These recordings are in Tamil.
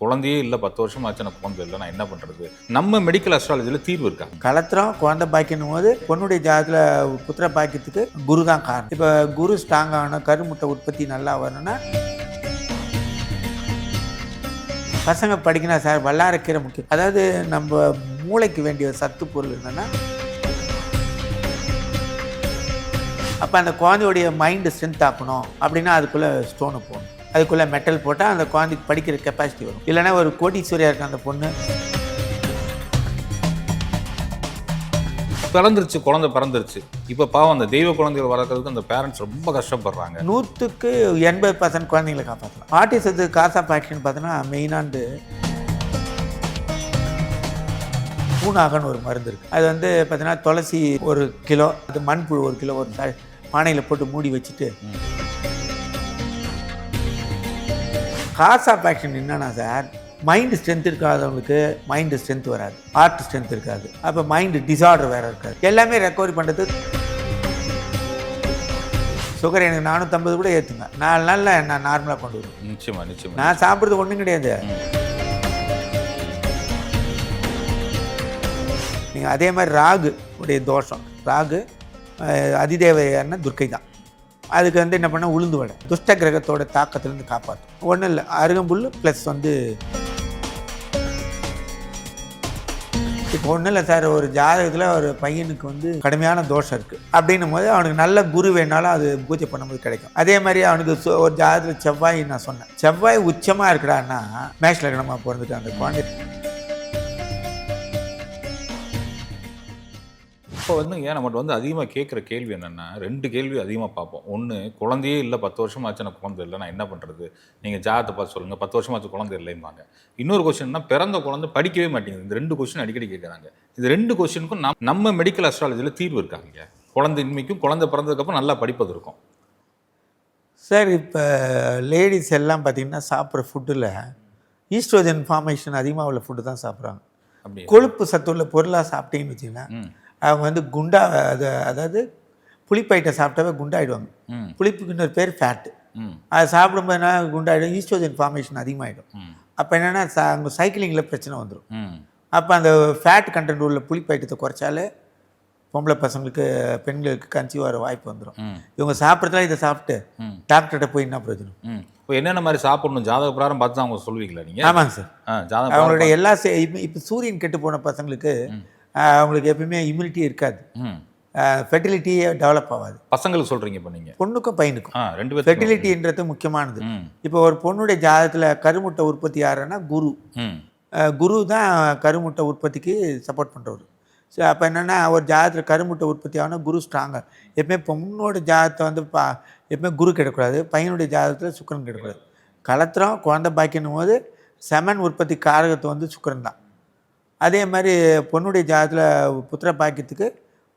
குழந்தையே இல்லை பத்து வருஷம் ஆச்சு எனக்கு குழந்தை இல்லை நான் என்ன பண்ணுறது நம்ம மெடிக்கல் அஸ்ட்ராலஜியில் தீர்வு இருக்கா? கலத்திரம் குழந்தை பாய்க்கணும் போது பொண்ணுடைய ஜாதத்தில் புத்திர பாக்கியத்துக்கு குரு தான் காரணம். இப்போ குரு ஸ்ட்ராங் ஆகணும் கருமுட்டை உற்பத்தி நல்லா வரணும்னா பசங்க படிக்கணும் சார் வல்லாரக்கீரை முக்கியம். அதாவது நம்ம மூளைக்கு வேண்டிய சத்து பொருள் என்னென்னா அப்போ அந்த குழந்தையுடைய மைண்டு ஸ்ட்ரென்த் ஆக்கணும். அப்படின்னா அதுக்குள்ளே ஸ்டோனு போகணும் அதுக்குள்ளே மெட்டல் போட்டால் அந்த குழந்தைக்கு படிக்கிற கெப்பாசிட்டி வரும். இல்லைன்னா ஒரு கோடீஸ்வரியாக இருக்க அந்த பொண்ணு. பிறந்துருச்சு குழந்தை பிறந்துருச்சு. இப்போ பாவம் அந்த தெய்வ குழந்தைகள் வளர்க்கறதுக்கு அந்த பேரண்ட்ஸ் ரொம்ப கஷ்டப்படுறாங்க. நூற்றுக்கு எண்பது பர்சன்ட் குழந்தைங்களை காப்பாற்றலாம் ஆட்டிசத்துக்கு காசா பேக்ஷன் பார்த்தோன்னா மெயினாண்டு பூனாகன்னு ஒரு மருந்து இருக்குது அது வந்து பார்த்தீங்கன்னா துளசி ஒரு கிலோ அது மண்புழு ஒரு கிலோ ஒரு பானையில் போட்டு மூடி வச்சுட்டு காசா பேக்ஷன் என்னன்னா சார் மைண்டு ஸ்ட்ரென்த் இருக்காதவங்களுக்கு மைண்டு ஸ்ட்ரென்த் வராது. ஹார்ட் ஸ்ட்ரென்த் இருக்காது. அப்போ மைண்டு டிசார்டர் வேறு இருக்காது. எல்லாமே ரெக்கவரி பண்ணுறது சுகர் எனக்கு நானூற்றம்பது கூட ஏற்றுங்க நாலு நாளில் நான் நார்மலாக கொண்டு வருவேன். நிச்சயமா நிச்சயமா நான் சாப்பிட்றது ஒன்றும் கிடையாது. நீங்கள் அதே மாதிரி ராகு உடைய தோஷம். ராகு அஹ், அதிதேவையான துர்க்கை தான். அதுக்கு வந்து என்ன பண்ண உளுந்து வடை. துஷ்ட கிரகத்தோட தாக்கத்திலேருந்து காப்பாற்றும் ஒன்றும் இல்லை அருகம்புல் ப்ளஸ் வந்து இப்போ ஒன்றும் இல்லை சார் ஒரு ஜாதகத்தில் ஒரு பையனுக்கு வந்து கடுமையான தோஷம் இருக்குது அப்படின்னும் போது அவனுக்கு நல்ல குரு வேணாலும் அது பூஜை பண்ணும்போது கிடைக்கும். அதே மாதிரி அவனுக்கு ஒரு ஜாதகத்தில் செவ்வாய் நான் சொன்னேன். செவ்வாய் உச்சமாக இருக்கிறான்னா மேஷ் பிறந்துட்டு அந்த குழந்தை. இப்போ வந்து ஏன் நம்மகிட்ட வந்து அதிகமாக கேட்குற கேள்வி என்னென்னா ரெண்டு கேள்வி அதிகமாக பார்ப்போம். ஒன்று குழந்தையே இல்லை பத்து வருஷம் ஆச்சு எனக்கு குழந்தை இல்லை நான் என்ன பண்ணுறது நீங்கள் ஜாதத்தை பார்த்து சொல்லுங்கள் பத்து வருஷம் ஆச்சு குழந்தை இல்லைம்பாங்க. இன்னொரு கொஸ்டின்னா பிறந்த குழந்தை படிக்கவே மாட்டேங்குது. இந்த ரெண்டு கொஸ்டின் அடிக்கடி கேட்குறாங்க இது ரெண்டு கொஸ்டினுக்கும் நம் நம்ம மெடிக்கல் அஸ்ட்ராலஜியில் தீர்வு இருக்காங்க குழந்தையின்மைக்கும் குழந்தை பிறந்ததுக்கப்புறம் நல்லா படிப்பது இருக்கும். சார் இப்போ லேடிஸ் எல்லாம் பார்த்தீங்கன்னா சாப்பிட்ற ஃபுட்டில் ஈஸ்ட்ரோஜன் ஃபார்மேஷன் அதிகமாக உள்ள ஃபுட்டு தான் சாப்பிட்றாங்க. அப்படி கொழுப்பு சத்துள்ள பொருளாக சாப்பிட்டீங்கன்னு வச்சிங்கன்னா அவங்க வந்து குண்டா அது அதாவது புளிப்பைட்டை சாப்பிட்டாவே குண்டாயிடுவாங்க. புளிப்புக்கு இன்னொரு பேர் ஃபேட்டு அது சாப்பிடும்போது என்ன குண்டாயிடும் ஈஸ்ட்ரோஜன் ஃபார்மேஷன் அதிகமாகிடும் அப்போ என்னென்னா ச அவங்க சைக்கிளிங்கில் பிரச்சனை வந்துடும் அப்போ அந்த ஃபேட் கண்டென்ட் உள்ள புளிப்பைட்டத்தை குறைச்சாலே பொம்பளை பசங்களுக்கு பெண்களுக்கு கன்சீவ் வர வாய்ப்பு வந்துடும் இவங்க சாப்பிட்றதுலாம் இதை சாப்பிட்டு டாக்டர்கிட்ட போய் என்ன பிரயோஜனம்? இப்போ என்னென்ன மாதிரி சாப்பிடணும்? ஜாதக பிரகாரம் பார்த்து தான் அவங்க சொல்லுவீங்களா நீங்கள் ஆமாங்க சார். அவங்களுடைய எல்லா இப்போ சூரியன் கெட்டு போன பசங்களுக்கு அவங்களுக்கு எப்பயுமே இம்யூனிட்டி இருக்காது. ஃபெர்டிலிட்டியே டெவலப் ஆகாது. பசங்களுக்கு சொல்கிறீங்க இப்போ நீங்கள் பொண்ணுக்கும் பையனுக்கும். ரெண்டு பேரும் ஃபெர்டிலிட்டின்றது முக்கியமானது. இப்போ ஒரு பொண்ணுடைய ஜாதகத்தில் கருமுட்டை உற்பத்தி யாருன்னா குரு. குரு தான் கருமுட்டை உற்பத்திக்கு சப்போர்ட் பண்ணுறவர் ஸோ அப்போ என்னென்னா ஒரு ஜாதகத்தில் கருமுட்டை உற்பத்தி ஆகணும் குரு ஸ்ட்ராங்காக எப்பவுமே பொண்ணோட ஜாதகத்தை வந்து பா எப்பவுமே குரு கிடக்கூடாது. பையனுடைய ஜாதகத்தில் சுக்கிரன் கிடக்கூடாது. கலத்திரம் குழந்தை பாக்கினும் போது செமன் உற்பத்தி காரகத்தை வந்து சுக்கிரன் தான். அதே மாதிரி பொண்ணுடைய ஜாதகத்தில் புத்திர பாக்கியத்துக்கு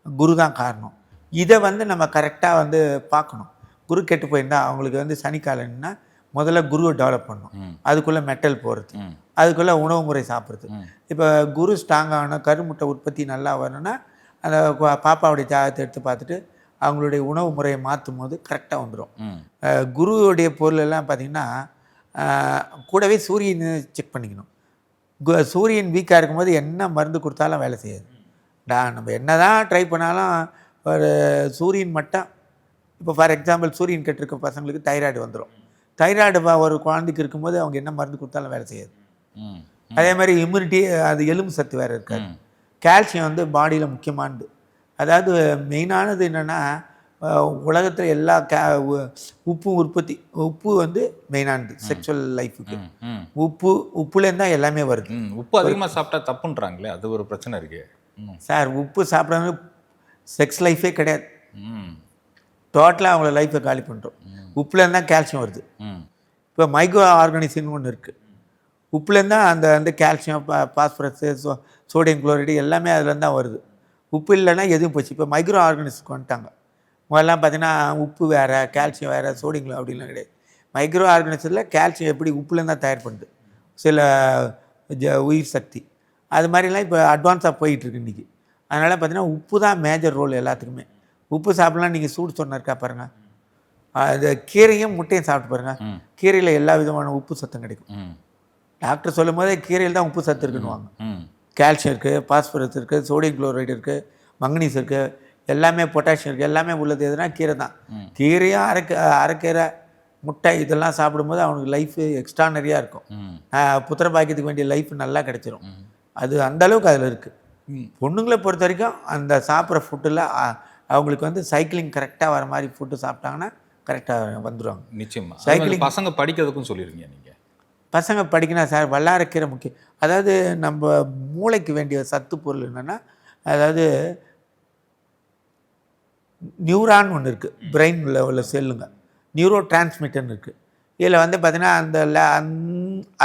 குரு தான் காரணம். இதை வந்து நம்ம கரெக்டாக வந்து பார்க்கணும். குரு கெட்டு போயிருந்தா அவங்களுக்கு வந்து சனிக்காலன்னா முதல்ல குருவை டெவலப் பண்ணணும். அதுக்குள்ளே மெட்டல் போகிறது ம். அதுக்குள்ளே உணவு முறை சாப்பிட்றது. இப்போ குரு ஸ்ட்ராங் ஆகணும் கருமுட்டை உற்பத்தி நல்லா வரணும்னா அந்த பாப்பாவுடைய ஜாதகத்தை எடுத்து பார்த்துட்டு அவங்களுடைய உணவு முறையை மாற்றும் போது கரெக்டாக வந்துடும் குருவுடைய பொருள் எல்லாம் பார்த்திங்கன்னா கூடவே சூரியன் செக் பண்ணிக்கணும். சூரியன் வீக்காக இருக்கும்போது என்ன மருந்து கொடுத்தாலும் வேலை செய்யாது. நான் நம்ம என்ன தான் ட்ரை பண்ணாலும் ஒரு சூரியன் மட்டும் இப்போ ஃபார் எக்ஸாம்பிள் சூரியன் கெட்டிருக்க பசங்களுக்கு தைராய்டு வந்துடும் தைராய்டு ஒரு குழந்தைக்கு இருக்கும்போது அவங்க என்ன மருந்து கொடுத்தாலும் வேலை செய்யாது. அதே மாதிரி இம்யூனிட்டி அது எலும்பு சத்து வேறு இருக்காது. கால்சியம் வந்து பாடியில் முக்கியமானது. அதாவது மெயினானது என்னென்னா உலகத்தில் எல்லா கே உப்பு உற்பத்தி உப்பு வந்து மெயினானது செக்ஷுவல் லைஃபுக்கு உப்பு உப்புலேருந்து தான் எல்லாமே வருது. உப்பு அதிகமாக சாப்பிட்டா தப்புன்றாங்களே அது ஒரு பிரச்சனை இருக்கே. சார் உப்பு சாப்பிட்றது செக்ஸ் லைஃபே கிடையாது. டோட்டலாக அவங்கள லைஃப்பை காலி பண்ணுறோம் உப்புலேருந்து தான் கால்சியம் வருது இப்போ மைக்ரோ ஆர்கானிசம்னு ஒன்று இருக்குது உப்புலேருந்து தான் அந்த வந்து calcium phosphorus so sodium chloride எல்லாமே அதுலேருந்து தான் வருது. உப்பு இல்லைன்னா எதுவும் போச்சு. இப்போ மைக்ரோ ஆர்கானிஸ்க்கு வந்துட்டாங்க. முதல்லாம் பார்த்தீங்கன்னா உப்பு வேறு கால்சியம் வேறு சோடியம் அப்படின்லாம் கிடையாது. மைக்ரோ ஆர்கானிசத்தில் கால்சியம் எப்படி உப்புலேருந்து தான் தயார் பண்ணுது? சில ஜ உயிர் சக்தி. அது மாதிரிலாம் இப்போ அட்வான்ஸாக போயிட்டுருக்கு இன்றைக்கி அதனால் பார்த்தீங்கன்னா உப்பு தான் மேஜர் ரோல் எல்லாத்துக்குமே. உப்பு சாப்பிட்லாம் நீங்கள் சூடு சொன்ன இருக்கா பாருங்கள் அது கீரையும் முட்டையும் சாப்பிட்டு பாருங்கள். கீரையில் எல்லா விதமான உப்பு சத்தம் கிடைக்கும். டாக்டர் சொல்லும் போதே கீரையில் தான் உப்பு சத்து இருக்குன்னுவாங்க. ம். கால்சியம் இருக்குது பாஸ்பரஸ் இருக்குது சோடியம் குளோரைடு இருக்குது மங்கனீஸ் இருக்குது எல்லாமே பொட்டாசியம் இருக்குது எல்லாமே உள்ளது எதுனா கீரை தான். கீரையும் அரைக்க அரைக்கீரை முட்டை இதெல்லாம் சாப்பிடும்போது அவனுக்கு லைஃபு எக்ஸ்ட்ரானரியாக இருக்கும். புத்திர பாக்கியத்துக்கு வேண்டிய லைஃப் நல்லா கிடைச்சிரும். அது அந்த அளவுக்கு அதில் இருக்குது. பொண்ணுங்களை பொறுத்த வரைக்கும் அந்த சாப்பிட்ற ஃபுட்டில் அவங்களுக்கு வந்து சைக்கிளிங் கரெக்டாக வர மாதிரி ஃபுட்டு சாப்பிட்டாங்கன்னா கரெக்டாக வந்துடுவாங்க நிச்சயமா. Cycling- Cycling. பசங்க படிக்கிறதுக்கும் சொல்லிருக்கீங்க நீங்க. பசங்க படிக்கணும் சார். வல்லாரக்கீரை முக்கியம். அதாவது நம்ம மூளைக்கு வேண்டிய சத்து பொருள் என்னென்னா அதாவது நியூரான் ஒன்று இருக்குது பிரெயினில் உள்ள செல்லுங்க நியூரோ டிரான்ஸ்மிட்டர்னு இருக்குது இதில் வந்து பார்த்தீங்கன்னா அந்த அந்-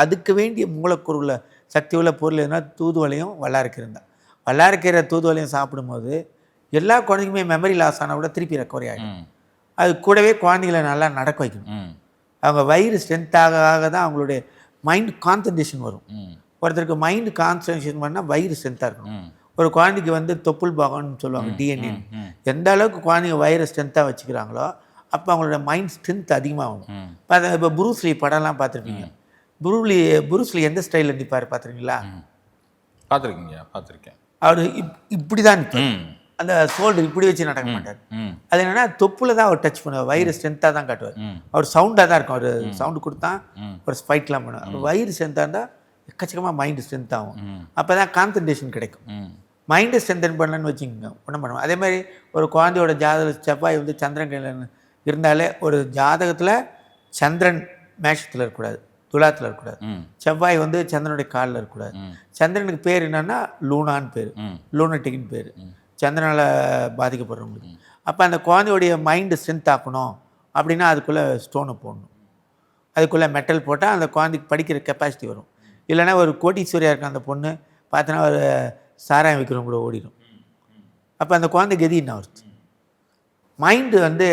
அதுக்கு வேண்டிய மூலக்கூறுல சக்தி உள்ள பொருள் எதுனா தூதுவளையும் வல்லாரக்கீரை தான் வல்லாரக்கீரை தூதுவளையும் சாப்பிடும்போது எல்லா குழந்தைக்குமே மெமரி லாஸ் ஆனால் கூட திருப்பி ரெக்கவரி ஆகிடும் அது கூடவே குழந்தைகளை நல்லா நடக்க வைக்கணும் அவங்க வயிறு ஸ்ட்ரென்த் ஆக ஆக தான் அவங்களுடைய மைண்ட் கான்சன்ட்ரேஷன் வரும். ஒருத்தருக்கு மைண்டு கான்சன்ட்ரேஷன் பண்ணால் வயிறு ஸ்ட்ரென்த்தாக இருக்கணும். ஒரு குழந்தைக்கு வந்து தொப்புள் பாகம்னு சொல்லுவாங்க டிஎன்ஏ எந்த அளவுக்கு குழந்தைங்க வயிறை ஸ்ட்ரென்த்தாக வச்சுக்கிறாங்களோ அப்போ அவங்களோட மைண்ட் ஸ்ட்ரென்த் அதிகமாகும். இப்போ இப்போ புரூஸ்லி படம்லாம் பார்த்துருப்பீங்க. புருலி புரூஸ்லி எந்த ஸ்டைலில் நிற்பார் பார்த்துருக்கீங்களா? பார்த்துருக்கீங்க பார்த்துருக்கேன். அவர் இப் இப்படி தான் அந்த ஷோல்டர் இப்படி வச்சு நடக்க மாட்டார். அது என்னன்னா தொப்புல தான் அவர் டச் பண்ணுவார் வயிறு ஸ்ட்ரென்த்தாக தான் காட்டுவார். அவர் சவுண்டாக தான் இருக்கும் அவர் சவுண்டு கொடுத்தா. ஒரு ஸ்பைட்லாம் பண்ணுவார். வயிறு ஸ்ட்ரென்த்தாக இருந்தால் எக்கச்சக்கமாக மைண்டு ஸ்ட்ரென்த் ஆகும் அப்போ தான் கான்சன்ட்ரேஷன் கிடைக்கும் மைண்டை ஸ்ட்ரென்தன் பண்ணலன்னு வச்சுக்கோங்க. ஒன்றும் பண்ணுவோம் அதே மாதிரி ஒரு குழந்தையோட ஜாதக செவ்வாய் வந்து சந்திரன் கையில் இருந்தாலே ஒரு ஜாதகத்தில் சந்திரன் மேஷத்தில் இருக்கக்கூடாது. துலாத்தில் இருக்கக்கூடாது. செவ்வாய் வந்து சந்திரனுடைய காலில் இருக்கக்கூடாது. சந்திரனுக்கு பேர் என்னன்னா லூனான்னு பேர். ம். லூனட்டிக்னு பேர். சந்திரனால் பாதிக்கப்படுறவங்களுக்கு. அப்போ அந்த குழந்தையோடைய மைண்டு ஸ்ட்ரென்த் ஆக்கணும் அப்படின்னா அதுக்குள்ளே ஸ்டோனை போடணும். அதுக்குள்ளே மெட்டல் போட்டால் அந்த குழந்தைக்கு படிக்கிற கெப்பாசிட்டி வரும். இல்லைன்னா ஒரு கோட்டீஸ்வரியாக இருக்க அந்த பொண்ணு பார்த்தோன்னா ஒரு சாராயம் விற்கிறவங்க கூட ஓடிடும் அப்போ அந்த குழந்தை கதி என்ன வருது? மைண்டு வந்து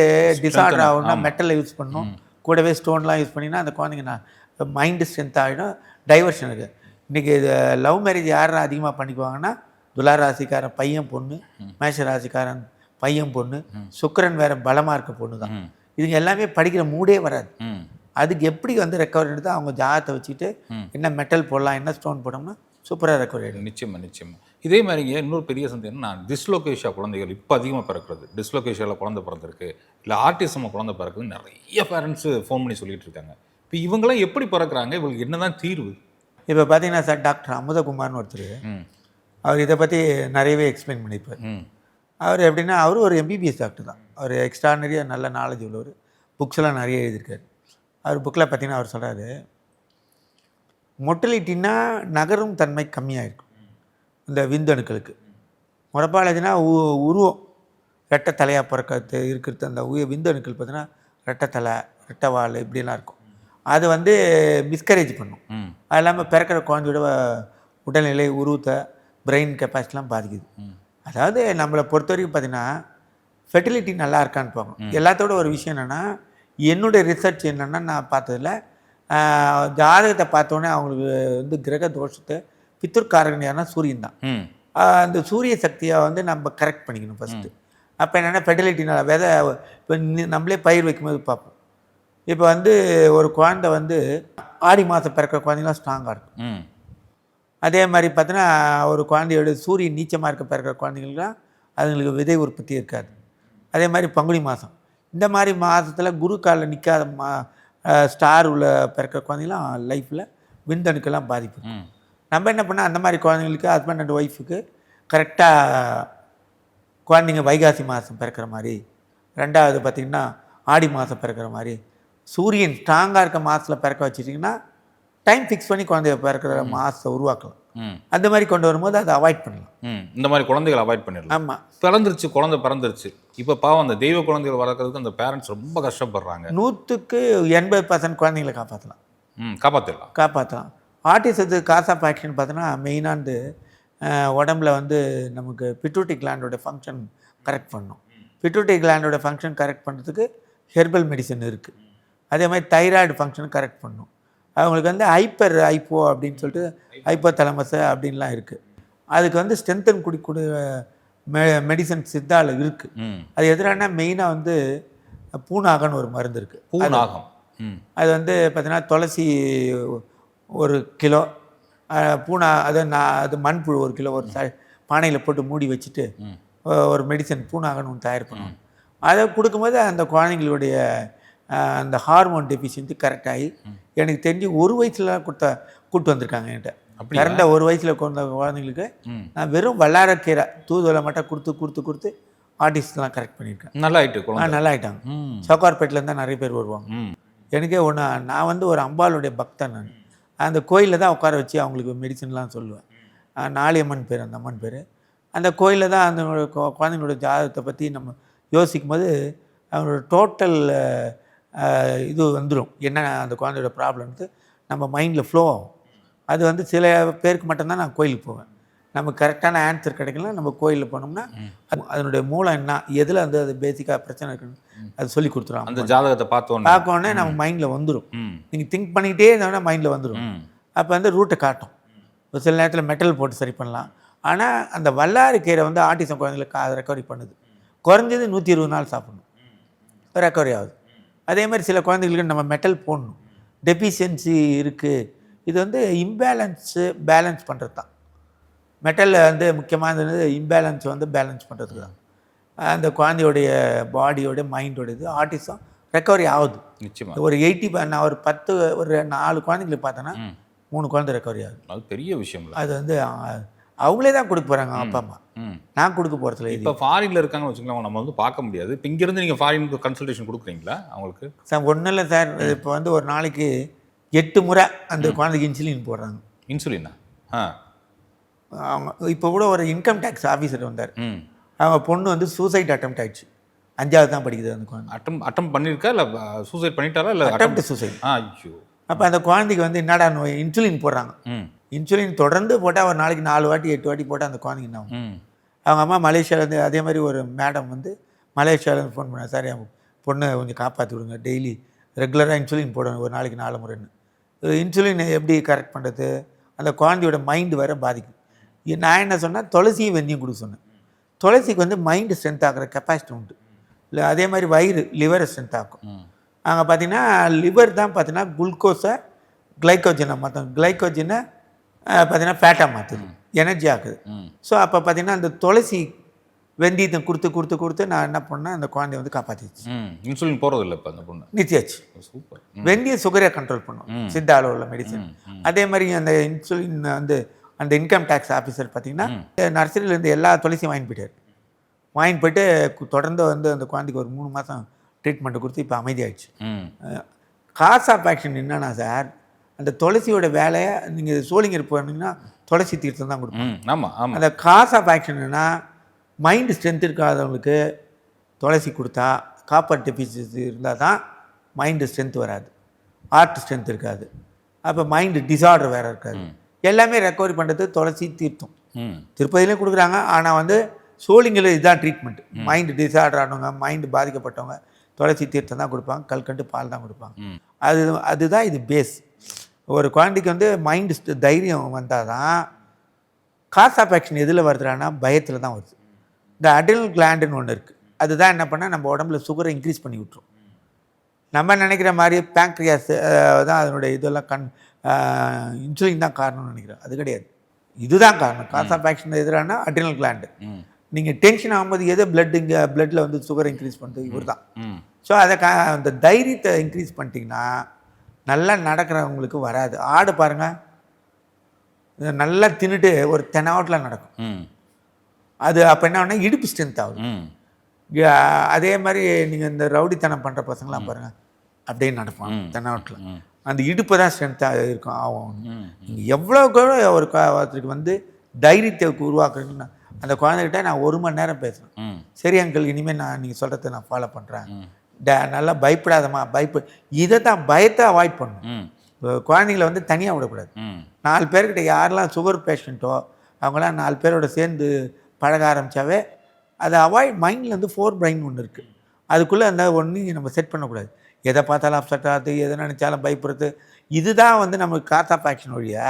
டிசார்டர் ஆகணும்னா மெட்டலை யூஸ் பண்ணணும் கூடவே ஸ்டோன்லாம் யூஸ் பண்ணினா அந்த குழந்தைங்க நான் மைண்டு ஸ்ட்ரென்த் ஆகிடும் டைவர்ஷன் இருக்குது இன்றைக்கி இது லவ் மேரேஜ் யார் அதிகமாக பண்ணிக்குவாங்கன்னா துலா ராசிக்காரன் பையன் பொண்ணு மேஷ ராசிக்காரன் பையன் பொண்ணு சுக்கிரன் வேற பலமாக இருக்க பொண்ணு தான். இதுங்க எல்லாமே படிக்கிற மூடே வராது. அதுக்கு எப்படி வந்து ரெக்கவரி எடுத்து அவங்க ஜாதத்தை வச்சுட்டு. என்ன மெட்டல் போடலாம் என்ன ஸ்டோன் போட்டோம்னா சூப்பராக ரெக்கவரி ஆகிடும் நிச்சயமா நிச்சயமா. இதே மாதிரிங்க இன்னொரு பெரிய சந்தேகம் நான் டிஸ்லோகேஷியா குழந்தைகள் இப்போ அதிகமாக பிறக்கிறது. டிஸ்லோகேஷியாவில் குழந்தை பிறந்திருக்கு. இல்லை ஆர்டிசம் குழந்தை பிறக்குது நிறைய பேரண்ட்ஸு ஃபோன் பண்ணி சொல்லிட்டு இருக்காங்க. இப்போ இவங்களாம் எப்படி பிறக்கிறாங்க? இவங்களுக்கு என்னதான் தீர்வு? இப்போ பார்த்தீங்கன்னா சார் டாக்டர் அமுதகுமார்னு ஒருத்தர். அவர் இதை பற்றி நிறையவே எக்ஸ்பிளைன் பண்ணியிருப்பார். அவர் எப்படின்னா அவரும் ஒரு எம்பிபிஎஸ் டாக்டர் தான். அவர் எக்ஸ்ட்ரானரியாக நல்ல நாலேஜ் உள்ளவர். புக்ஸ்லாம் நிறைய எழுதியிருக்காரு. அவர் புக்கில் பார்த்தீங்கன்னா அவர் சொல்கிறாரு மொட்டிலிட்டின்னா நகரும் தன்மை கம்மியாக இருக்கும் இந்த விந்தணுக்களுக்கு. முறப்பாலஜினா உ உருவம். ரெட்டை தலையாக பிறக்கிறது இருக்கிறது அந்த உய விந்தணுக்கள் பார்த்தீங்கன்னா ரெட்டை தலை ரெட்டை வால் இப்படிலாம் இருக்கும். அது வந்து மிஸ்கரேஜ் பண்ணும். அது இல்லாமல் பிறக்கிற குழந்தையோட உடல்நிலை உருவத்தை பிரெயின் கெப்பாசிட்டிலாம் பாதிக்குது. அதாவது நம்மளை பொறுத்த வரைக்கும் பார்த்தீங்கன்னா ஃபெர்டிலிட்டி நல்லா இருக்கான்னு பார்க்கணும். எல்லாத்தோட ஒரு விஷயம் என்னென்னா என்னுடைய ரிசர்ச் என்னென்னா நான் பார்த்ததில் ஜாதகத்தை பார்த்தோன்னே அவங்களுக்கு வந்து கிரக தோஷத்தை பித்துர்காரகன் யாருன்னா சூரியன் தான். அந்த சூரிய சக்தியை வந்து நம்ம கரெக்ட் பண்ணிக்கணும் ஃபஸ்ட்டு அப்போ என்னென்னா ஃபெர்டிலிட்டி நல்லா விதை இப்போ நம்மளே பயிர் வைக்கும்போது பார்ப்போம். இப்போ வந்து ஒரு குழந்தை வந்து ஆடி மாதம் பிறக்கிற குழந்தைங்களாம் ஸ்ட்ராங்காக இருக்கும். அதே மாதிரி பார்த்தீங்கன்னா ஒரு குழந்தையோட சூரியன் நீச்சமாக இருக்க பிறக்கிற குழந்தைங்களுக்குலாம் அதுங்களுக்கு விதை உற்பத்தி இருக்காது. அதே மாதிரி பங்குனி மாதம் இந்த மாதிரி மாதத்தில் குரு காலில் நிற்காத மா ஸ்டார் உள்ள பிறக்கிற குழந்தைங்களாம் லைஃப்பில் விந்தணுக்கெல்லாம் பாதிப்பு. நம்ம என்ன பண்ணால் அந்த மாதிரி குழந்தைங்களுக்கு ஹஸ்பண்ட் அண்ட் ஒய்ஃபுக்கு கரெக்டாக குழந்தைங்க வைகாசி மாதம் பிறக்கிற மாதிரி ரெண்டாவது பார்த்திங்கன்னா ஆடி மாதம் பிறக்கிற மாதிரி சூரியன் ஸ்ட்ராங்காக இருக்க மாதத்தில் பிறக்க வச்சிட்டிங்கன்னா டைம் ஃபிக்ஸ் பண்ணி குழந்தைய பிறக்கிற மாதத்தை உருவாக்கலாம். ம். அந்த மாதிரி கொண்டு வரும்போது அதை அவாய்ட் பண்ணலாம். ம். இந்த மாதிரி குழந்தைகளை அவாய்ட் பண்ணிடலாம். ஆமாம் பிறந்துருச்சு குழந்தை பிறந்துருச்சு. இப்போ பாவம் அந்த தெய்வ குழந்தைகள் வளர்க்கறதுக்கு அந்த பேரண்ட்ஸ் ரொம்ப கஷ்டப்படுறாங்க. நூற்றுக்கு எண்பது பர்சன்ட் குழந்தைங்களை காப்பாற்றலாம் ம் காப்பாற்றிடலாம் காப்பாற்றலாம் ஆர்டிசத்துக்கு காஸ் ஆஃப் ஆக்ஷன் பார்த்தோன்னா மெயினாண்டு உடம்புல வந்து நமக்கு பிட்யூட்டி கிளாண்டோட ஃபங்க்ஷன் கரெக்ட் பண்ணும். பிட்யூட்டி கிளாண்டோட ஃபங்க்ஷன் கரெக்ட் பண்ணுறதுக்கு ஹெர்பல் மெடிசன் இருக்குது அதே மாதிரி தைராய்டு ஃபங்க்ஷன் கரெக்ட் பண்ணும். அவங்களுக்கு வந்து ஹைப்பர் ஐப்போ அப்படின்னு சொல்லிட்டு ஹைப்போ தலமஸ் அப்படின்லாம் இருக்குது அதுக்கு வந்து ஸ்ட்ரென்தன் குடிக்கூடிய மெ மெடிசன் சித்தால இருக்குது அது எதிரானா மெயினாக வந்து பூனாகன்னு ஒரு மருந்து இருக்குது பூநாகம் அது வந்து பார்த்தீங்கன்னா துளசி ஒரு கிலோ பூனா அது நான் அது மண்புழு ஒரு கிலோ ஒரு பானையில் போட்டு மூடி வச்சுட்டு ஒரு மெடிசன் பூனாகன்னு ஒன்று தயார் பண்ணுவோம் அதை கொடுக்கும்போது அந்த குழந்தைங்களுடைய அந்த ஹார்மோன் டெஃபிஷியன்சி கரெக்டாகி எனக்கு தெரிஞ்சு ஒரு வயசுல கொடுத்த கூட்டு வந்திருக்காங்க என்கிட்ட? கரெக்டாக ஒரு வயசில் கொண்ட குழந்தைங்களுக்கு. நான் வெறும் வல்லாரக்கீரை தூதுவலை மட்டும் கொடுத்து கொடுத்து கொடுத்து ஆர்டிஸ்ட்லாம் கரெக்ட் பண்ணியிருக்கேன். நல்லா ஆயிட்டு ஆ நல்லா சவுகார்பேட்டிலேருந்து தான் நிறைய பேர் வருவாங்க. எனக்கே ஒன்று நான் வந்து ஒரு அம்பாளுடைய பக்தன் நான். அந்த கோயிலில் தான் உட்கார வச்சு அவங்களுக்கு மெடிசன்லாம் சொல்லுவேன். நாளியம்மன் பேர் அந்த அம்மன் பேர். அந்த கோயிலில் தான் அந்த குழந்தைங்களோட ஜாதகத்தை பற்றி நம்ம யோசிக்கும் போது அவங்களோட டோட்டல் இது வந்துடும் என்ன அந்த குழந்தையோட ப்ராப்ளம்ட்டு நம்ம மைண்டில் ஃப்ளோ ஆகும். அது வந்து சில பேருக்கு மட்டும்தான் நான் கோயிலுக்கு போவேன். நமக்கு கரெக்டான ஆன்சர் கிடைக்கல நம்ம கோயிலில் போனோம்னா அது- அதனுடைய மூலம் என்ன? எதில் வந்து அது பேசிக்காக பிரச்சனை இருக்குன்னு அது சொல்லி கொடுத்துருவாங்க அந்த ஜாதகத்தை பார்த்தோன்னே பார்க்க உடனே நம்ம மைண்டில் வந்துடும் நீங்கள் திங்க் பண்ணிக்கிட்டே இருந்தோன்னா மைண்டில் வந்துடும் அப்போ வந்து ரூட்டை காட்டும். ஒரு சில நேரத்தில் மெட்டல் போட்டு சரி பண்ணலாம். ஆனால் அந்த வல்லாறு கீரை வந்து ஆட்டிசம் குழந்தைங்களுக்கு அதை ரெக்கவரி பண்ணுது. குறைஞ்சது நூற்றி இருபது நாள் சாப்பிடணும். ரெக்கவரி ஆகுது. அதே மாதிரி சில குழந்தைங்களுக்கு நம்ம மெட்டல் போடணும். டெஃபிஷியன்சி இருக்குது இது வந்து இம்பேலன்ஸு பேலன்ஸ் பண்ணுறது தான் மெட்டலில் வந்து முக்கியமானது இம்பேலன்ஸ் வந்து பேலன்ஸ் பண்ணுறதுக்கு தான். அந்த குழந்தையோடைய பாடியோட மைண்டோட இது ஆட்டிசம் ரெக்கவரி ஆகுது. நிச்சயமா. ஒரு எயிட்டி நான் ஒரு பத்து ஒரு நாலு குழந்தைங்களுக்கு பார்த்தேன்னா. மூணு குழந்தை ரெக்கவரி ஆகுது. அது பெரிய விஷயம்ல அது வந்து அவங்களே தான் கொடுக்க போகிறாங்க அப்பா அம்மா. நான் கொடுக்க போகிறதுல இப்போ ஃபாரின்ல இருக்காங்கன்னு வச்சுக்கலாம் நம்ம வந்து பார்க்க முடியாது. இப்போ இங்கிருந்து நீங்க ஃபாரின் கன்சல்டேஷன் கொடுக்குறீங்களா அவங்களுக்கு? சார் ஒன்றும் இல்லை சார். இப்போ வந்து ஒரு நாளைக்கு எட்டு முறை அந்த குழந்தைக்கு இன்சுலின் போடுறாங்க. இன்சுலினா ஆ. அவங்க இப்போ கூட ஒரு இன்கம் டேக்ஸ் ஆஃபீஸர் வந்தார். அவங்க பொண்ணு வந்து சூசைட் அட்டம் ஆயிடுச்சு. அஞ்சாவது தான் படிக்குது அந்த குழந்தை. அட்டம் அட்டம் பண்ணியிருக்கா இல்லை சூசைட் பண்ணிட்டாரா? இல்லை அட்டம் சூசைட் ஆ ஐயோ. அப்போ அந்த குழந்தைக்கு வந்து என்னடா நோய் இன்சுலின் போடுறாங்க. இன்சுலின் தொடர்ந்து போட்டால் ஒரு நாளைக்கு நாலு வாட்டி எட்டு வாட்டி போட்டால் அந்த குழந்தைக்கு என்ன அவங்க அம்மா மலேசியாவிலேருந்து அதே மாதிரி ஒரு மேடம் வந்து மலேசியாவிலேருந்து ஃபோன் பண்ணாங்க சார் என் பொண்ணை கொஞ்சம் காப்பாற்றி விடுங்க. டெய்லி ரெகுலராக இன்சுலின் போடணும் ஒரு நாளைக்கு நாலு முறைன்னு. இன்சுலின் எப்படி கரெக்ட் பண்ணுறது அந்த குழந்தையோட மைண்டு வேற பாதிக்கும் நான் என்ன சொன்னேன்? துளசியும் வெந்தயம் கொடுக்க சொன்னேன். துளசிக்கு வந்து மைண்டு ஸ்ட்ரென்த் ஆகிற கெப்பாசிட்டி உண்டு. இல்லை அதே மாதிரி வயிறு லிவரை ஸ்ட்ரென்த் ஆக்கும். ம். அங்கே பார்த்தீங்கன்னா லிவர் தான் பார்த்தீங்கன்னா குளுக்கோஸை கிளைக்கோஜனை மாற்றும் கிளைக்கோஜனை பார்த்தீங்கன்னா ஃபேட்டாக மாற்றுது எனர்ஜி ஆக்குது. ம். ஸோ அப்போ பார்த்தீங்கன்னா அந்த துளசி வெந்தயத்தை கொடுத்து கொடுத்து கொடுத்து நான் என்ன பண்ணேன்? அந்த குழந்தைய வந்து காப்பாற்றிச்சு இன்சுலின் போகிறது இல்லை இப்போ அந்த பொண்ணு. நித்தியாச்சு சூப்பர் வெந்தயம் சுகரை கண்ட்ரோல் பண்ணும். சித்த அளவில் மெடிசன் அதே மாதிரி அந்த இன்சுலின் வந்து அந்த இன்கம் டேக்ஸ் ஆஃபீஸர் பார்த்தீங்கன்னா நர்சரியிலேருந்து எல்லா துளசியும் வாங்கிட்டு போயிட்டார். வாங்கிட்டு போயிட்டு தொடர்ந்து வந்து அந்த குழந்தைக்கு ஒரு மூணு மாதம் ட்ரீட்மெண்ட் கொடுத்து இப்போ அமைதியாயிடுச்சு. ம். காஸ் ஆஃப் ஆக்ஷன் என்னன்னா சார் அந்த துளசியோட வேலையை நீங்கள் சோழிங்கர் போனீங்கன்னா துளசி தீர்த்தம் தான் கொடுப்போம் ஆமாம் ஆமாம் அந்த காஸ் ஆஃப் ஆக்ஷன்னா மைண்டு ஸ்ட்ரென்த் இருக்காதவங்களுக்கு துளசி கொடுத்தா காப்பர் டெபிசிசி இருந்தால் தான் மைண்டு ஸ்ட்ரென்த் வராது. ஹார்ட் ஸ்ட்ரென்த் இருக்காது. அப்போ மைண்டு டிசார்டர் வேறு இருக்காது. எல்லாமே ரெக்கவரி பண்ணுறது துளசி தீர்த்தம். ம். திருப்பதியிலையும் கொடுக்குறாங்க. ஆனால் வந்து சோழிங்கில் இதுதான் ட்ரீட்மெண்ட் மைண்டு டிசார்டர் ஆனவங்க மைண்டு பாதிக்கப்பட்டவங்க துளசி தீர்த்தம் தான் கொடுப்பாங்க. கல்கண்டு பால் தான் கொடுப்பாங்க. அது அதுதான் இது பேஸ் ஒரு குழந்தைக்கு வந்து மைண்டு தைரியம் வந்தால் தான் காஸ் ஆஃப் ஆக்ஷன் எதில் வருதுன்னா பயத்தில் தான் வருது. இந்த அடில் கிளாண்டுன்னு ஒன்று இருக்குது அதுதான் என்ன பண்ணால் நம்ம உடம்புல சுகரை இன்க்ரீஸ் பண்ணி விட்ரும் நம்ம நினைக்கிற மாதிரி பேங்க்ரியாஸ் தான் அதனுடைய இதெல்லாம் கண் இன்சுலின் தான் காரணம்னு நினைக்கிறேன். அது கிடையாது. இதுதான் காரணம். காஸ் ஆஃப் ஆக்ஷன் எதிரானா அட்ரினல் கிளாண்டு நீங்கள் டென்ஷன் ஆகும்போது எது பிளட் இங்கே பிளட்டில் வந்து சுகர் இன்க்ரீஸ் பண்ணுறது இவர் தான் ஸோ அதை கா அந்த தைரியத்தை இன்க்ரீஸ் பண்ணிட்டீங்கன்னா நல்லா நடக்கிறவங்களுக்கு வராது. ஆடு பாருங்க. இது நல்லா தின்னுட்டு ஒரு தெனாவட்டில் நடக்கும். ம். அது அப்போ என்ன ஆகும்னா இடுப்பு ஸ்ட்ரென்த் ஆகுது. ம். இங்க அதே மாதிரி நீங்கள் இந்த ரவுடித்தனம் பண்ணுற பசங்களாம் பாருங்கள் அப்படியே நடப்பான் தெனாவட்டில் அந்த இடுப்பு தான் ஸ்ட்ரென்த்தாக இருக்கும். ஆகும். நீங்கள் எவ்வளோக்கு எவ்வளோ ஒரு ஒருத்தருக்கு வந்து தைரியத்தை உருவாக்குறீங்கன்னா அந்த குழந்தைகிட்ட நான் ஒரு மணி நேரம் பேசுகிறேன் சரி அங்கிள் இனிமேல் நான் நீங்கள் சொல்கிறத நான் ஃபாலோ பண்ணுறேன் ட நல்லா பயப்படாதம்மா பயப்ப. இதை தான் பயத்தை அவாய்ட் பண்ணணும். ம். இப்போ குழந்தைங்கள வந்து தனியாக விடக்கூடாது. நாலு பேர்கிட்ட யாரெல்லாம் சுகர் பேஷண்ட்டோ அவங்களாம் நாலு பேரோட சேர்ந்து பழக ஆரம்பித்தாவே அதை அவாய்ட் மைண்டில் வந்து ஃபோர் பிரைன் ஒன்று இருக்குது அதுக்குள்ளே அந்த ஒன்று நம்ம செட் பண்ணக்கூடாது. எதை பார்த்தாலும் அப்செட் ஆகுது எதை நினச்சாலும் பயப்படுறது இதுதான் வந்து நமக்கு காத் ஆஃப் ஆக்ஷன் வழிய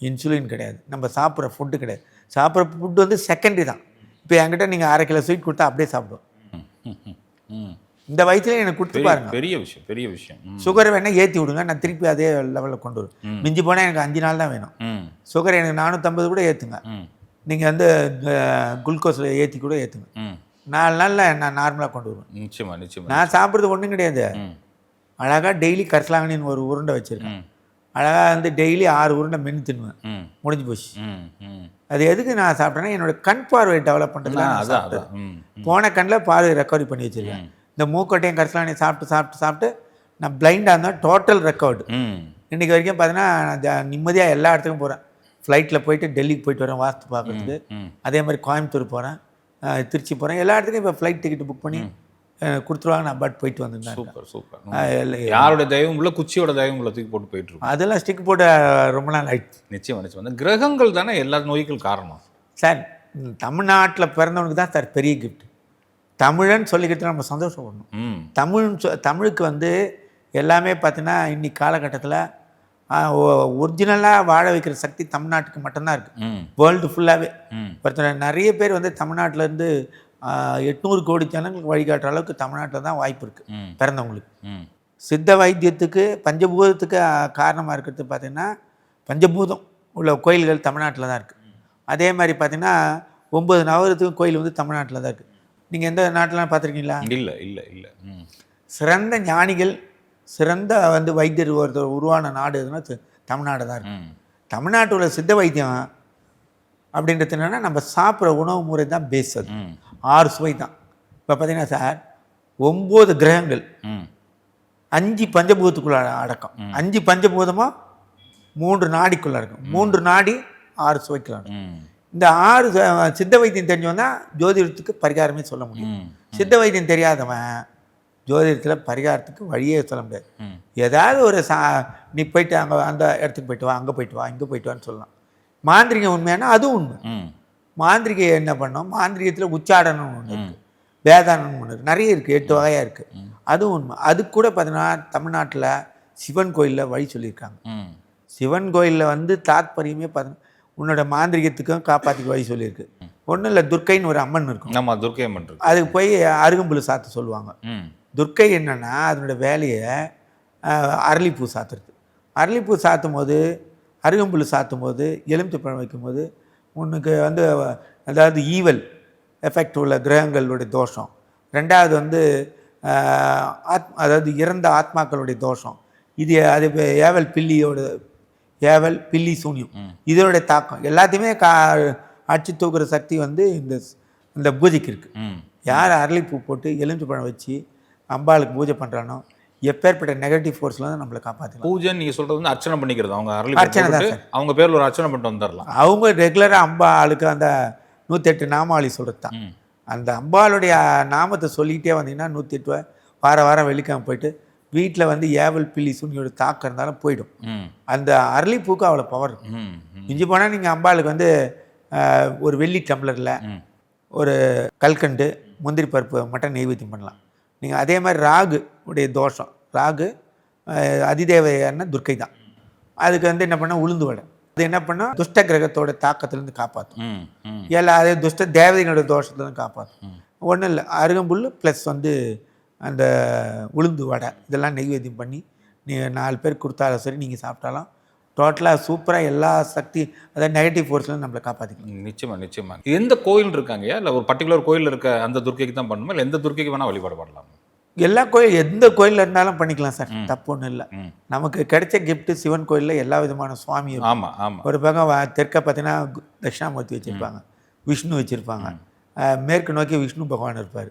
இன்சுலின் கிடையாது. நம்ம சாப்பிட்ற ஃபுட்டு கிடையாது. சாப்பிட்ற ஃபுட்டு வந்து செகண்டரி தான். இப்போ என்கிட்ட நீங்கள் அரை கிலோ ஸ்வீட் கொடுத்தா அப்படியே சாப்பிடுவோம் ம் ம் ம் இந்த வயசுல எனக்கு கொடுத்து பாருங்க. பெரிய விஷயம் பெரிய விஷயம். சுகர் வேணா ஏற்றி விடுங்க நான் திருப்பி அதே லெவலில் கொண்டு வருவேன். மிஞ்சி போனால் எனக்கு அஞ்சு நாள் தான் வேணும். சுகர் எனக்கு நானூற்றம்பது கூட ஏற்றுங்க நீங்கள் வந்து குளுக்கோஸில் ஏற்றி கூட ஏற்றுங்க நாலு நாளில் நான் நார்மலாக கொண்டு வருவேன். நிச்சயமா நிச்சயமா நான் சாப்பிட்றது ஒன்றும் கிடையாது. அழகாக டெய்லி கரிசலாங்கண்ணின்னு ஒரு உருண்டை வச்சுருக்கேன். அழகாக வந்து டெய்லி ஆறு உருண்டை மென்று தின்னுவேன். முடிஞ்சு போச்சு. அது எதுக்கு நான் சாப்பிட்டேன்னா என்னோட கண் பார்வை டெவலப் பண்ணுறதுல. போன கண்ணில் பார்வை ரெக்கவரி பண்ணி வச்சிருக்கேன். இந்த மூக்கட்டையும் கரிசலாங்கண்ணியும் சாப்பிட்டு சாப்பிட்டு சாப்பிட்டு நான் பிளைண்டாக இருந்தேன். டோட்டல் ரெக்கார்டு இன்றைக்கி வரைக்கும் பார்த்தீங்கன்னா நிம்மதியாக எல்லா இடத்துக்கும் போகிறேன் ஃப்ளைட்டில் போயிட்டு டெல்லிக்கு போயிட்டு வரேன் வாஸ்து பார்க்குறதுக்கு. அதே மாதிரி கோயம்புத்தூர் போகிறேன் திருச்சி போகிறேன் எல்லா இடத்துக்கும் இப்போ ஃப்ளைட் டிக்கெட் புக் பண்ணி கொடுத்துருவாங்க. நான் பட் போயிட்டு வந்துருந்தேன். Super super. யாரோட தயவும் உள்ள குச்சியோட தயவும் உள்ள தூக்கி போட்டு போயிட்டு இருக்கும். அதெல்லாம் ஸ்டிக் போட்டு ரொம்ப நாள் ஆயிடுச்சு. நிச்சயமா நிச்சயமா. இந்த கிரகங்கள் தானே எல்லா நோய்கள் காரணம். சார் தமிழ்நாட்டில் பிறந்தவனுக்கு தான் சார் பெரிய கிஃப்ட் தமிழன்னு சொல்லிக்கிட்டு நம்ம சந்தோஷப்படணும். தமிழ் தமிழுக்கு வந்து எல்லாமே பார்த்தீங்கன்னா இன்னைக்கு காலகட்டத்தில் ஒரிஜினலாக வாழ வைக்கிற சக்தி தமிழ்நாட்டுக்கு மட்டும்தான் இருக்குது வேர்ல்டு ஃபுல்லாகவே ஒருத்தர் நிறைய பேர் வந்து தமிழ்நாட்டிலேருந்து எட்நூறு கோடி ஜனங்களுக்கு வழிகாட்டுற அளவுக்கு தமிழ்நாட்டில் தான் வாய்ப்பு இருக்குது பிறந்தவங்களுக்கு. சித்த வைத்தியத்துக்கு பஞ்சபூதத்துக்கு காரணமாக இருக்கிறது பார்த்திங்கன்னா பஞ்சபூதம் உள்ள கோயில்கள் தமிழ்நாட்டில் தான் இருக்குது அதே மாதிரி பார்த்திங்கன்னா ஒம்பது நவரத்துக்கும் கோயில் வந்து தமிழ்நாட்டில் தான் இருக்குது நீங்கள் எந்த நாட்டிலாம் பார்த்துருக்கீங்களா இல்ல இல்ல இல்ல. சிறந்த ஞானிகள் சிறந்த வந்து வைத்தியர் ஒருத்தர் உருவான நாடு எதுனா தமிழ்நாடு தான் இருக்குது தமிழ்நாட்டில் சித்த வைத்தியம் அப்படின்றது என்னென்னா நம்ம சாப்பிட்ற உணவு முறை தான் பேஸ் அது. ஆறு சுவை தான். இப்போ பார்த்தீங்கன்னா சார் ஒம்பது கிரகங்கள். அஞ்சு பஞ்சபூதத்துக்குள்ள அடக்கம். அஞ்சு பஞ்சபூதமாக மூன்று நாடிக்குள்ள இருக்கும் மூன்று நாடி ஆறு சுவைக்குள்ள இந்த ஆறு சித்த வைத்தியம் தெரிஞ்சவன் தான் ஜோதிடத்துக்கு பரிகாரமே சொல்ல முடியும். சித்த வைத்தியம் தெரியாதவன் ஜோதிடத்தில் பரிகாரத்துக்கு வழியே சொல்ல முடியாது. ஏதாவது ஒரு சா நீ போயிட்டு அங்கே அந்த இடத்துக்கு போயிட்டு வா அங்கே போயிட்டு வா இங்கே போயிட்டு வான்னு சொல்லலாம். மாந்திரிகம் உண்மையானா? அதுவும் உண்மை. ம். மாந்திரிகை என்ன பண்ணோம்? மாந்திரிகத்தில் உச்சாடனம் ஒன்று இருக்குது வேதானம் ஒன்று இருக்குது நிறைய இருக்குது எட்டு வகையாக இருக்குது அதுவும் உண்மை. அது கூட பார்த்தீங்கன்னா தமிழ்நாட்டில் சிவன் கோயிலில் வழி சொல்லியிருக்காங்க. சிவன் கோயிலில் வந்து தாத்பரியமே பார்த்தீங்கன்னா உன்னோட மாந்திரிகத்துக்கும் காப்பாற்றிக்க வழி சொல்லியிருக்கு. ஒன்றும் இல்லை துர்க்கைன்னு ஒரு அம்மன் இருக்கும். நம்ம துர்க்கை அம்மன் அதுக்கு போய் அருகம்புல் சாத்த சொல்லுவாங்க. துர்க்கை என்னன்னா அதனோட வேலையை அரளிப்பூ சாத்துறது. அரளிப்பூ சாத்தும் போது அருகம்புல் சாத்தும் போது எலுமிச்சப்பழம் வைக்கும்போது உனக்கு வந்து அதாவது ஈவல் எஃபெக்ட் உள்ள கிரகங்களுடைய தோஷம். ரெண்டாவது வந்து ஆத் அதாவது இறந்த ஆத்மாக்களுடைய தோஷம். இது அது ஏவல் பில்லியோட ஏவல் பில்லி சூனியம். இதோடைய தாக்கம். எல்லாத்தையுமே கா அடிச்சு தூக்குற சக்தி வந்து இந்த இந்த பூஜைக்கு இருக்குது யார் அரளிப்பூ போட்டு எலுமிச்சப்பழம் வச்சு அம்பாளுக்கு பூஜை பண்ணுறானோ எப்பேற்பட்ட நெகட்டிவ் ஃபோர்ஸ்ல இருந்து நம்மளை காப்பாற்றலாம் பூஜை நீங்க சொல்றது வந்து அர்ச்சனை பண்ணிக்கிறது. அவங்க அரளி அர்ச்சனை தான் அவங்க பேர்ல ஒரு அர்ச்சனை பண்ணிட்டு வந்துடலாம். அவங்க ரெகுலராக அம்பாளுக்கு அந்த நூற்றெட்டு நாமாவளி சொல்கிறது தான். அந்த அம்பாளுடைய நாமத்தை சொல்லிக்கிட்டே வந்தீங்கன்னா நூற்றி எட்டு வார வாரம் வெள்ளிக்கிழமை போயிட்டு வீட்டில் வந்து ஏவல் பில்லி சுனியோட தாக்கம் இருந்தாலும் போயிடும். அந்த அரளிப்பூக்கு அவ்வளோ பவர் மிஞ்சி போனால் நீங்கள் அம்பாளுக்கு வந்து ஒரு வெள்ளி டம்ளரில் ஒரு கல்கண்டு முந்திரி பருப்பு மட்டும் நெய்வேத்தியம் பண்ணலாம். நீங்கள் அதே மாதிரி ராகு உடைய தோஷம். ராகு அதிதேவையான துர்க்கை தான். அதுக்கு வந்து என்ன பண்ணால் உளுந்து வடை. அது என்ன பண்ணால் துஷ்ட கிரகத்தோட தாக்கத்துலேருந்து காப்பாற்றும் ஏல அதே துஷ்ட தேவதைகளோட தோஷத்துலேருந்து காப்பாற்றும் ஒன்றும் இல்லை அருகம்புல் ப்ளஸ் வந்து அந்த உளுந்து வடை. இதெல்லாம் நெய்வேத்தியம் பண்ணி நீங்கள் நாலு பேர் கொடுத்தாலும் சரி நீங்கள் சாப்பிட்டாலும் டோட்டலாக சூப்பராக எல்லா சக்தி அதாவது நெகட்டிவ் ஃபோர்ஸ்லேருந்து நம்மளை காப்பாற்றிக்கலாம் ம், நிச்சயமா நிச்சயமா. எந்த கோயில் இருக்காங்கயா இல்ல ஒரு பர்டிகுலர் கோயில் இருக்க அந்த துர்க்கைக்கு தான் பண்ணணுமா? இல்ல எந்த துர்க்கைக்கு வேணா வழிபாடு பண்ணலாம்? எல்லா கோயில் எந்த கோயிலில் இருந்தாலும் பண்ணிக்கலாம் சார். தப்பு ஒன்றும் இல்லை. நமக்கு கிடைச்ச gift சிவன் கோயிலில் எல்லா விதமான சுவாமி இருக்கும். ஆமா ஆமா. ஒரு பக்கம் தெற்க பார்த்தீங்கன்னா தட்சிணாமூர்த்தி வச்சுருப்பாங்க. விஷ்ணு வச்சுருப்பாங்க. மேற்கு நோக்கி விஷ்ணு பகவான் இருப்பார்.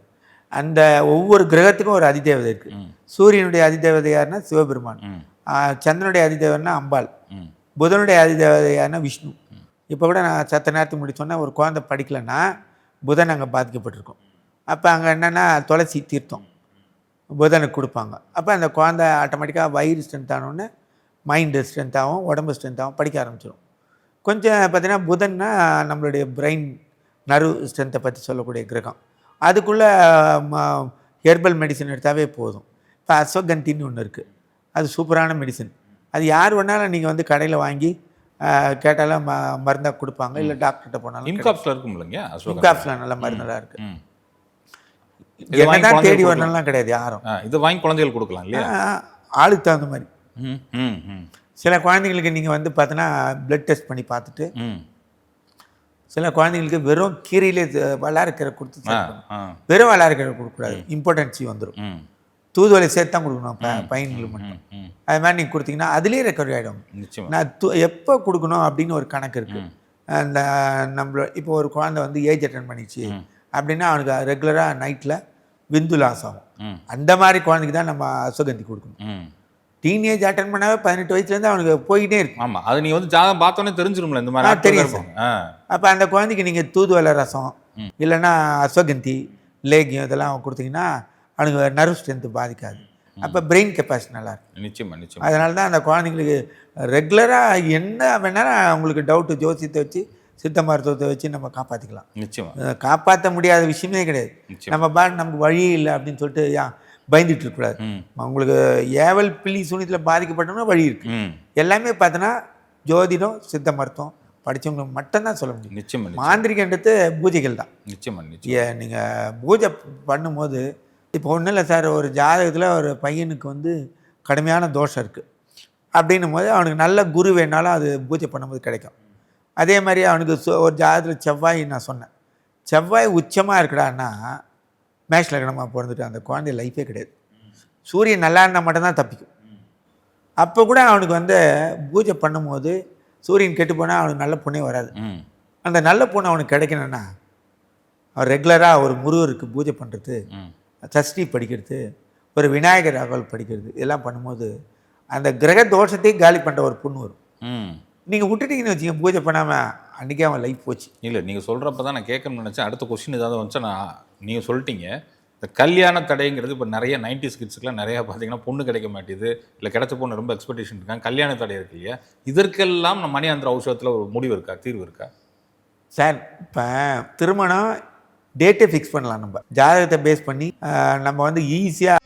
அந்த ஒவ்வொரு கிரகத்துக்கும் ஒரு அதிதேவதை இருக்குது. சூரியனுடைய அதிதேவதை யாருன்னா சிவபெருமான். சந்திரனுடைய அதிதேவன்னா அம்பாள். புதனுடைய அதிதேவதை யாருன்னா விஷ்ணு இப்போ கூட நான் சத்த நேரத்துக்கு முன்னாடி சொன்னேன் ஒரு குழந்தை படிக்கலைன்னா புதன் அங்கே பாதிக்கப்பட்டிருக்கும். அப்போ அங்கே என்னென்னா துளசி தீர்த்தம் புதனுக்கு கொடுப்பாங்க. அப்போ அந்த குழந்தை ஆட்டோமேட்டிக்காக வயிறு ஸ்ட்ரென்த் ஆனோடனே மைண்டு ஸ்ட்ரென்த் ஆகும் உடம்பு ஸ்ட்ரென்த் ஆகும் படிக்க ஆரம்பிச்சிடும் கொஞ்சம் பார்த்தீங்கன்னா புதன்னா நம்மளுடைய பிரெயின் நர்வ் ஸ்ட்ரென்த்தை பற்றி சொல்லக்கூடிய கிரகம். அதுக்குள்ளே ஹெர்பல் மெடிசன் எடுத்தாவே போதும். இப்போ அஸ்வகந்தின்னு ஒன்று இருக்குது அது சூப்பரான மெடிசன் அது யார் வேணாலும் நீங்கள் வந்து கடையில் வாங்கி கேட்டாலும் ம மருந்தாக கொடுப்பாங்க. இல்லை டாக்டர்கிட்ட போனாலும் இன்காப்ஸ்ல இருக்கும் இல்லைங்க அசோகா இம்காப்ஸில் நல்ல மருந்தெல்லாம் இருக்குது என்னதான் தேடி வரணும்லாம் கிடையாது யாரும். இது வாங்கி குழந்தைகள் கொடுக்கலாம் இல்லையா? ஆளுக்கு தகுந்த மாதிரி. சில குழந்தைங்களுக்கு நீங்கள் வந்து பார்த்தோன்னா பிளட் டெஸ்ட் பண்ணி பார்த்துட்டு சில குழந்தைங்களுக்கு வெறும் கீரையிலே வல்லாரக்கீரை கொடுத்து வெறும் வல்லாரக்கீரை கொடுக்கக்கூடாது. இம்பார்ட்டன்சி வந்துடும் ம். தூதுவளை சேர்த்து தான் கொடுக்கணும் பையன்களுக்கு மட்டும். அது மாதிரி நீங்கள் கொடுத்தீங்கன்னா அதுலேயே ரெக்கவரி ஆகிடும் நான் து எப்போ கொடுக்கணும் அப்படின்னு ஒரு கணக்கு இருக்குது அந்த நம்மள இப்போ ஒரு குழந்தை வந்து ஏஜ் அட்டன் பண்ணிச்சு அப்படின்னா அவனுக்கு ரெகுலராக நைட்டில் விந்து லாஸ் ஆகும். அந்த மாதிரி குழந்தைக்கு தான் நம்ம அசுகந்தி கொடுக்கணும். ம். டீனேஜ் அட்டன் பண்ணாவே பதினெட்டு வயசுலேருந்து அவனுக்கு போய்கிட்டே இருக்கும் ஆமா. அது நீ வந்து ஜாதகம் பார்த்தோன்னே தெரிஞ்சிரும்ல இந்த மாதிரி தெரியும். அப்போ அந்த குழந்தைக்கு நீங்கள் தூதுவளை ரசம் இல்லைன்னா அஸ்வகந்தி லேகியம் இதெல்லாம் கொடுத்தீங்கன்னா அவனுக்கு நர்வ் ஸ்ட்ரென்த்து பாதிக்காது. அப்போ பிரெயின் கெப்பாசிட்டி நல்லா இருக்கும் நிச்சயமா நிச்சயமா. அதனால தான் அந்த குழந்தைங்களுக்கு ரெகுலராக என்ன வேணாலும் அவங்களுக்கு டவுட்டு ஜோசியத்தை வச்சு சித்த மருத்துவத்தை வச்சு நம்ம காப்பாற்றிக்கலாம் நிச்சயமா. காப்பாற்ற முடியாத விஷயமே கிடையாது. நம்ம பா நமக்கு வழி இல்லை அப்படின்னு சொல்லிட்டு யா பயந்துட்டு இருக்கக்கூடாது. ம். உங்களுக்கு ஏவல் பில்லி சூனியத்தில் பாதிக்கப்பட்டோம்னா வழி இருக்குது ம். எல்லாமே பார்த்தோன்னா ஜோதிடம் சித்த மருத்துவம் படித்தவங்களுக்கு மட்டும்தான் சொல்ல முடியும். நிச்சயமா நிச்சயமா. மாந்திரிகன்றது பூஜைகள் தான். நிச்சயமா நிச்சயம். நீங்கள் பூஜை பண்ணும்போது இப்போ ஒன்றும் இல்லை சார் ஒரு ஜாதகத்தில் ஒரு பையனுக்கு வந்து கடுமையான தோஷம் இருக்குது அப்படின்னும் போது அவனுக்கு நல்ல குரு வேணாலும் அது பூஜை பண்ணும்போது கிடைக்கும். அதே மாதிரி அவனுக்கு ஒரு ஜாதகத்தில் செவ்வாய் நான் சொன்னேன். செவ்வாய் உச்சமாக இருக்குடான்னா மேஷ் லக்னமாக பிறந்துட்டு அந்த குழந்தை லைஃபே கிடையாது. சூரியன் நல்லா இருந்தால் மட்டும்தான் தப்பிக்கும். அப்போ கூட அவனுக்கு வந்து பூஜை பண்ணும்போது சூரியன் கெட்டு போனால் அவனுக்கு நல்ல புண்ணே வராது. அந்த நல்ல பொண்ணு அவனுக்கு கிடைக்கணும்னா அவன் ரெகுலராக ஒரு முருகருக்கு பூஜை பண்ணுறது சஷ்டி படிக்கிறது ஒரு விநாயகர் அகவல் படிக்கிறது இதெல்லாம் பண்ணும்போது அந்த கிரக தோஷத்தையும் காலி பண்ணுற ஒரு பொண்ணு வரும். ம். நீங்கள் விட்டுட்டீங்கன்னு வச்சுங்க பூஜை பண்ணாமல் அன்றைக்கே அவன் லைஃப் போச்சு. இல்லை நீங்கள் சொல்கிறப்ப தான் நான் கேட்கணும்னு நினச்சேன். அடுத்த கொஸ்டின் ஏதாவது வந்துச்சா நான் நீங்கள் சொல்லிட்டீங்க. இந்த கல்யாண தடைங்கிறது இப்போ நிறைய நைன்டி கிட்ஸுக்குலாம் நிறையா பார்த்தீங்கன்னா பொண்ணு கிடைக்க மாட்டேது. இல்லை கிடைச்ச பொண்ணு ரொம்ப எக்ஸ்பெக்டேஷன் இருக்காங்க கல்யாண தடை இருக்கு இல்லையா? இதற்கெல்லாம் நம்ம மணியாந்திர ஔஷதத்தில் ஒரு முடிவு இருக்கா தீர்வு இருக்கா? சார் இப்போ திருமணம் டேட்டை ஃபிக்ஸ் பண்ணலாம் நம்ம. ஜாதகத்தை பேஸ் பண்ணி நம்ம வந்து ஈஸியாக